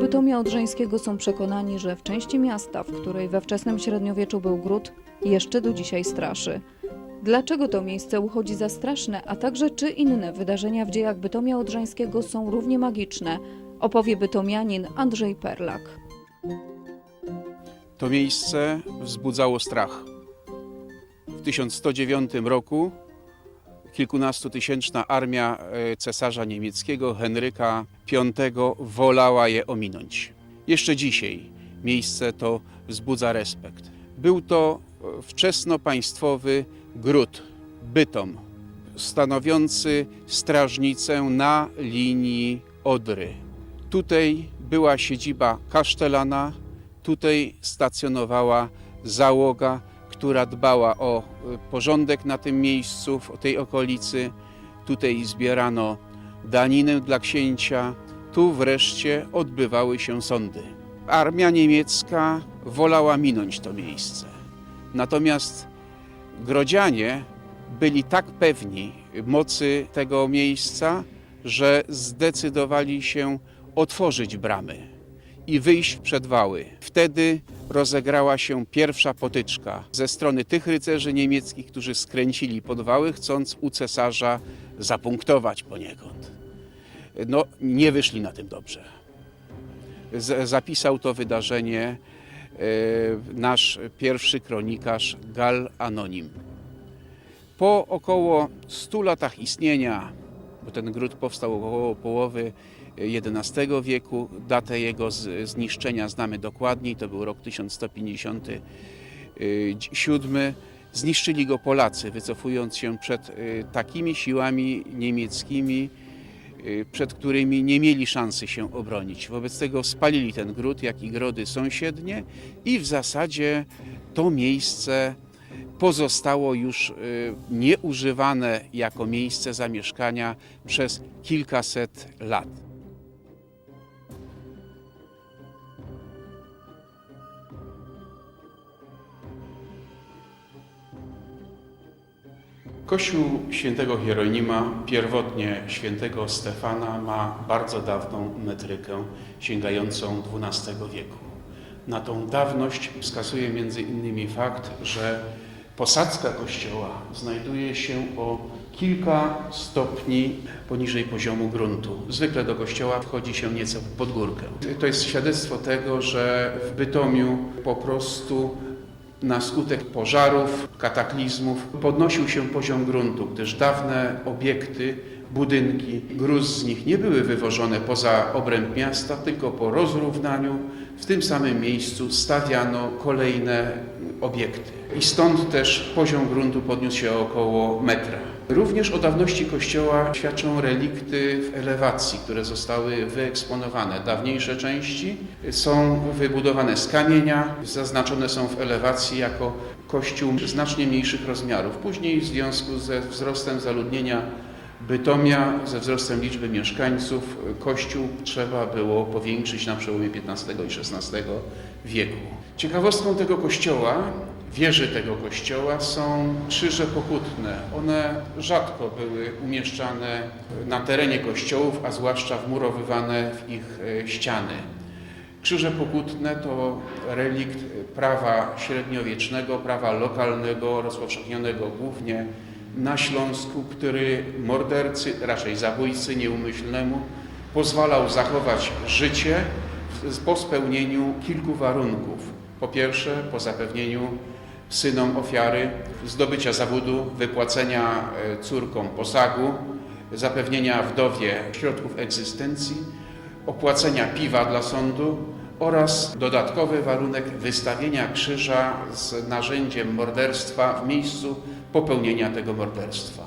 Bytomia Odrzańskiego są przekonani, że w części miasta, w której we wczesnym średniowieczu był gród, jeszcze do dzisiaj straszy. Dlaczego to miejsce uchodzi za straszne, a także czy inne wydarzenia w dziejach Bytomia Odrzańskiego są równie magiczne, opowie bytomianin Andrzej Perlak. To miejsce wzbudzało strach. W 1109 roku kilkunastotysięczna armia e, cesarza niemieckiego Henryka V wolała je ominąć. Jeszcze dzisiaj miejsce to wzbudza respekt. Był to e, wczesnopaństwowy gród, Bytom, stanowiący strażnicę na linii Odry. Tutaj była siedziba kasztelana, tutaj stacjonowała załoga, która dbała o y, porządek na tym miejscu, w tej okolicy. Tutaj zbierano daninę dla księcia, tu wreszcie odbywały się sądy. Armia niemiecka wolała minąć to miejsce. Natomiast grodzianie byli tak pewni mocy tego miejsca, że zdecydowali się otworzyć bramy i wyjść przed wały. Wtedy rozegrała się pierwsza potyczka ze strony tych rycerzy niemieckich, którzy skręcili pod wały, chcąc u cesarza zapunktować poniekąd. No, nie wyszli na tym dobrze. Z, zapisał to wydarzenie e, nasz pierwszy kronikarz Gal Anonim. Po około 100 latach istnienia, bo ten gród powstał około połowy XI wieku, datę jego zniszczenia znamy dokładniej, to był rok 1157. Zniszczyli go Polacy, wycofując się przed y, takimi siłami niemieckimi, przed którymi nie mieli szansy się obronić. Wobec tego spalili ten gród, jak i grody sąsiednie i w zasadzie to miejsce pozostało już y, nieużywane jako miejsce zamieszkania przez kilkaset lat. Kościół świętego Hieronima, pierwotnie świętego Stefana, ma bardzo dawną metrykę sięgającą XII wieku. Na tą dawność wskazuje między innymi fakt, że posadzka kościoła znajduje się o kilka stopni poniżej poziomu gruntu. Zwykle do kościoła wchodzi się nieco pod górkę. To jest świadectwo tego, że w Bytomiu po prostu na skutek pożarów, kataklizmów podnosił się poziom gruntu, gdyż dawne obiekty, budynki, gruz z nich nie były wywożone poza obręb miasta, tylko po rozrównaniu w tym samym miejscu stawiano kolejne obiekty. I stąd też poziom gruntu podniósł się około metra. Również o dawności kościoła świadczą relikty w elewacji, które zostały wyeksponowane. Dawniejsze części są wybudowane z kamienia, zaznaczone są w elewacji jako kościół znacznie mniejszych rozmiarów. Później w związku ze wzrostem zaludnienia Bytomia, ze wzrostem liczby mieszkańców, kościół trzeba było powiększyć na przełomie XV i XVI wieku. Ciekawostką tego kościoła, wieży tego kościoła są krzyże pokutne. One rzadko były umieszczane na terenie kościołów, a zwłaszcza wmurowywane w ich e, ściany. Krzyże pokutne to relikt prawa średniowiecznego, prawa lokalnego, rozpowszechnionego głównie na Śląsku, który mordercy, raczej zabójcy nieumyślnemu pozwalał zachować życie po spełnieniu kilku warunków. Po pierwsze, po zapewnieniu synom ofiary zdobycia zawodu, wypłacenia e, córkom posagu, zapewnienia wdowie środków egzystencji, opłacenia piwa dla sądu oraz dodatkowy warunek wystawienia krzyża z narzędziem morderstwa w miejscu popełnienia tego morderstwa.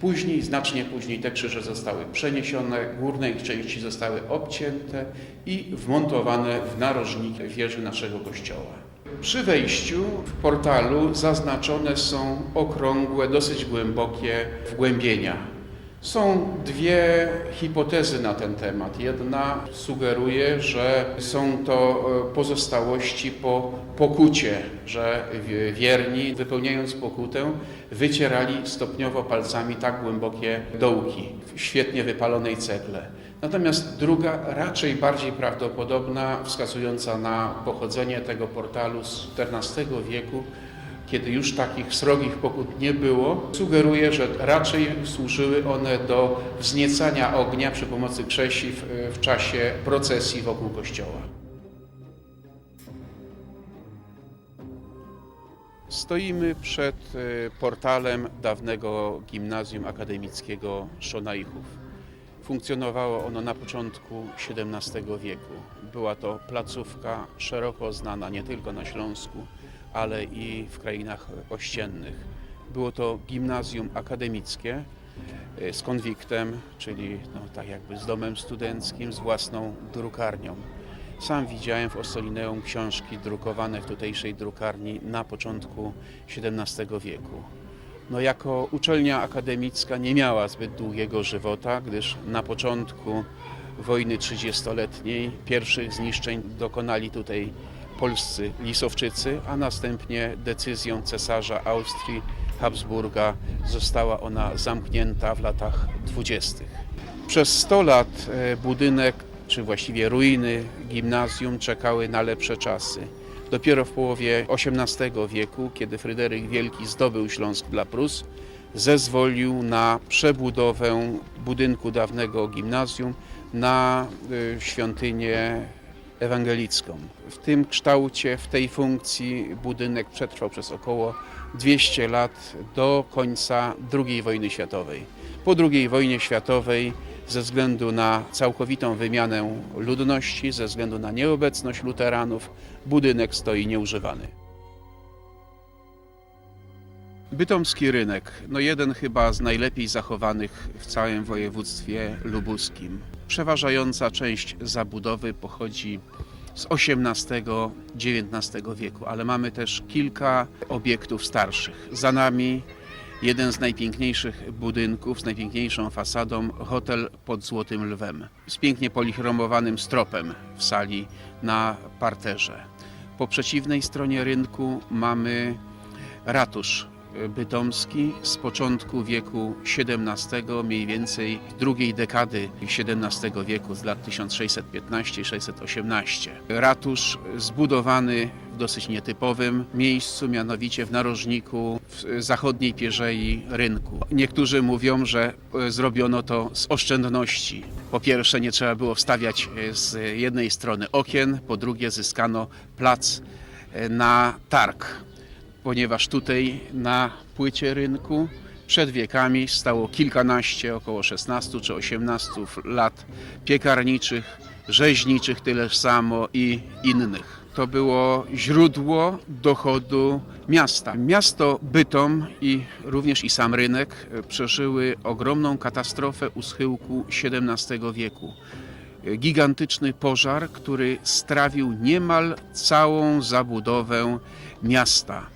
Później, znacznie później te krzyże zostały przeniesione, górne ich części zostały obcięte i wmontowane w narożnik wieży naszego kościoła. Przy wejściu w portalu zaznaczone są okrągłe, dosyć głębokie wgłębienia. Są dwie hipotezy na ten temat. Jedna sugeruje, że są to e, pozostałości po pokucie, że wi- wierni, wypełniając pokutę, wycierali stopniowo palcami tak głębokie dołki w świetnie wypalonej cegle. Natomiast druga, raczej bardziej prawdopodobna, wskazująca na pochodzenie tego portalu z XIV wieku, kiedy już takich srogich pokut nie było, sugeruje, że raczej służyły one do wzniecania ognia przy pomocy krzesi w, w czasie procesji wokół kościoła. Stoimy przed e, portalem dawnego gimnazjum akademickiego Szonajchów. Funkcjonowało ono na początku XVII wieku. Była to placówka szeroko znana nie tylko na Śląsku, ale i w krainach ościennych. Było to gimnazjum akademickie e, z konwiktem, czyli no, tak jakby z domem studenckim, z własną drukarnią. Sam widziałem w Ossolineum książki drukowane w tutejszej drukarni na początku XVII wieku. No, jako uczelnia akademicka nie miała zbyt długiego żywota, gdyż na początku wojny 30-letniej pierwszych zniszczeń dokonali tutaj polscy lisowczycy, a następnie decyzją cesarza Austrii Habsburga została ona zamknięta w latach 20. Przez 100 lat e, budynek, czy właściwie ruiny gimnazjum czekały na lepsze czasy. Dopiero w połowie XVIII wieku, kiedy Fryderyk Wielki zdobył Śląsk dla Prus, zezwolił na przebudowę budynku dawnego gimnazjum na y, świątynię ewangelicką. W tym kształcie, w tej funkcji budynek przetrwał przez około 200 lat do końca II wojny światowej. Po II wojnie światowej ze względu na całkowitą wymianę ludności, ze względu na nieobecność luteranów, budynek stoi nieużywany. Bytomski rynek, no jeden chyba z najlepiej zachowanych w całym województwie lubuskim. Przeważająca część zabudowy pochodzi z XVIII-XIX wieku, ale mamy też kilka obiektów starszych. Za nami jeden z najpiękniejszych budynków, z najpiękniejszą fasadą, hotel pod Złotym Lwem, z pięknie polichromowanym stropem w sali na parterze. Po przeciwnej stronie rynku mamy ratusz bytomski z początku wieku XVII, mniej więcej drugiej dekady XVII wieku, z lat 1615-618. Ratusz zbudowany w dosyć nietypowym miejscu, mianowicie w narożniku w zachodniej pierzei rynku. Niektórzy mówią, że e, zrobiono to z oszczędności. Po pierwsze, nie trzeba było wstawiać e, z jednej strony okien, po drugie, zyskano plac e, na targ ponieważ tutaj na płycie rynku przed wiekami stało kilkanaście, około 16 czy 18 lat piekarniczych, rzeźniczych tyleż samo i innych. To było źródło dochodu miasta. Miasto Bytom i również i sam rynek przeżyły ogromną katastrofę u schyłku XVII wieku gigantyczny pożar, który strawił niemal całą zabudowę miasta.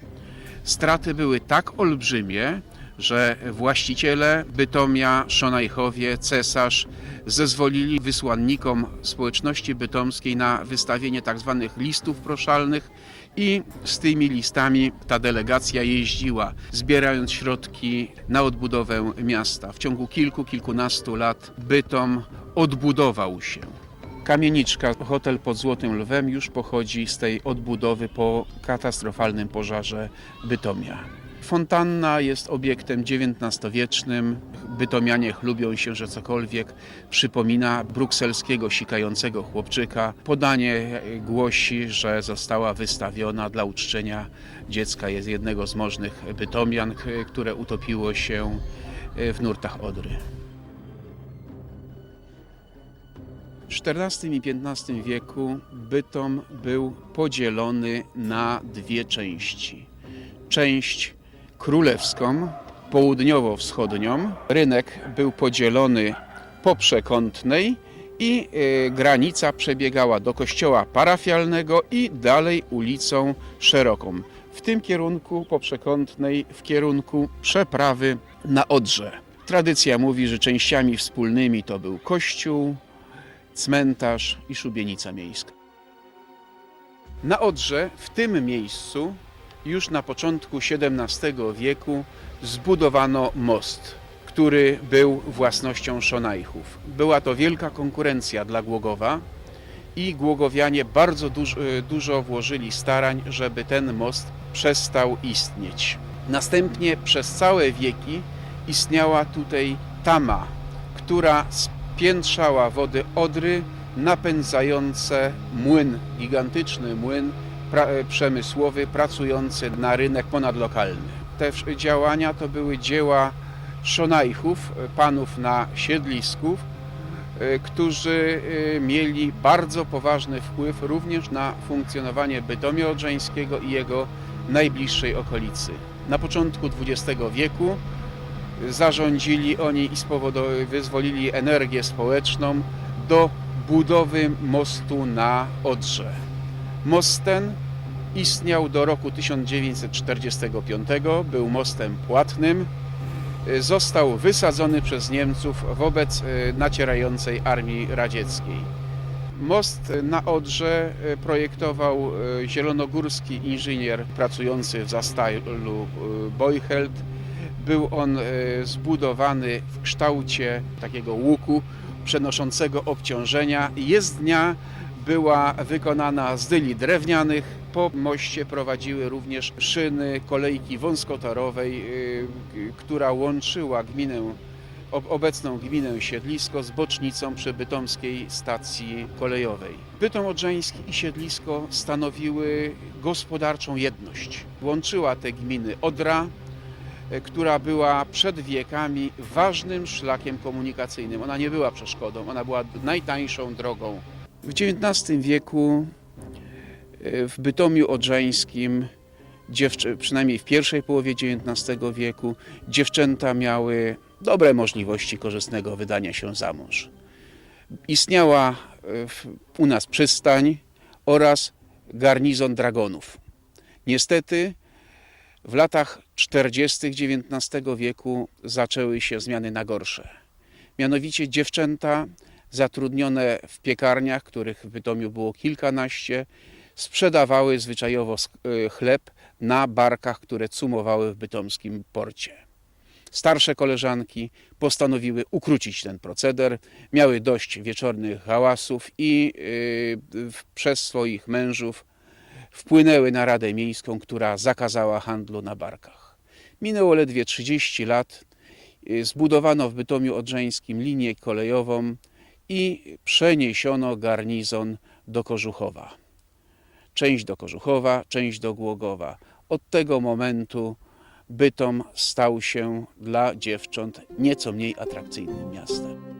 Straty były tak olbrzymie, że właściciele Bytomia, Szonajchowie, cesarz zezwolili wysłannikom społeczności bytomskiej na wystawienie tzw. listów proszalnych i z tymi listami ta delegacja jeździła, zbierając środki na odbudowę miasta. W ciągu kilku, kilkunastu lat Bytom odbudował się. Kamieniczka, hotel pod Złotym Lwem już pochodzi z tej odbudowy po katastrofalnym pożarze Bytomia. Fontanna jest obiektem XIX-wiecznym. Bytomianie chlubią się, że cokolwiek przypomina brukselskiego sikającego chłopczyka. Podanie głosi, że została wystawiona dla uczczenia dziecka jest jednego z możnych bytomian, które utopiło się w nurtach Odry. XIV i XV wieku Bytom był podzielony na dwie części. Część królewską, południowo-wschodnią. Rynek był podzielony po przekątnej i e, granica przebiegała do kościoła parafialnego i dalej ulicą szeroką. W tym kierunku, po przekątnej, w kierunku przeprawy na Odrze. Tradycja mówi, że częściami wspólnymi to był kościół, cmentarz i szubienica miejska. Na Odrze, w tym miejscu, już na początku XVII wieku zbudowano most, który był własnością Szonajchów. Była to wielka konkurencja dla Głogowa i Głogowianie bardzo dużo, dużo włożyli starań, żeby ten most przestał istnieć. Następnie przez całe wieki istniała tutaj tama, która spiętrzała wody Odry, napędzające młyn, gigantyczny młyn pra, przemysłowy pracujący na rynek ponadlokalny. Te działania to były dzieła Szonajchów, panów na siedlisków, e, którzy e, mieli bardzo poważny wpływ również na funkcjonowanie Bytomia Odrzańskiego i jego najbliższej okolicy. Na początku XX wieku zarządzili oni i spowodo- wyzwolili energię społeczną do budowy mostu na Odrze. Most ten istniał do roku 1945, był mostem płatnym. Y, Został wysadzony przez Niemców wobec y, nacierającej armii radzieckiej. Most na Odrze y, projektował zielonogórski inżynier pracujący w Zastalu Boyheld. Był on y, zbudowany w kształcie takiego łuku przenoszącego obciążenia. Jezdnia była wykonana z dyli drewnianych. Po moście prowadziły również szyny kolejki wąskotorowej, y, która łączyła gminę, ob- obecną gminę Siedlisko z bocznicą przy bytomskiej stacji kolejowej. Bytom Odrzański i Siedlisko stanowiły gospodarczą jedność. Łączyła te gminy Odra, e, która była przed wiekami ważnym szlakiem komunikacyjnym. Ona nie była przeszkodą, ona była najtańszą drogą. W XIX wieku e, w Bytomiu Odrzańskim, przynajmniej w pierwszej połowie XIX wieku, dziewczęta miały dobre możliwości korzystnego wydania się za mąż. Istniała e, u nas przystań oraz garnizon dragonów. Niestety w latach 40. XIX wieku zaczęły się zmiany na gorsze. Mianowicie dziewczęta zatrudnione w piekarniach, których w Bytomiu było kilkanaście, sprzedawały zwyczajowo y, chleb na barkach, które cumowały w bytomskim porcie. Starsze koleżanki postanowiły ukrócić ten proceder, miały dość wieczornych hałasów i y, w- przez swoich mężów wpłynęły na Radę Miejską, która zakazała handlu na barkach. Minęło ledwie 30 lat, y, zbudowano w Bytomiu Odrzańskim linię kolejową i przeniesiono garnizon do Kożuchowa. Część do Kożuchowa, część do Głogowa. Od tego momentu Bytom stał się dla dziewcząt nieco mniej atrakcyjnym miastem.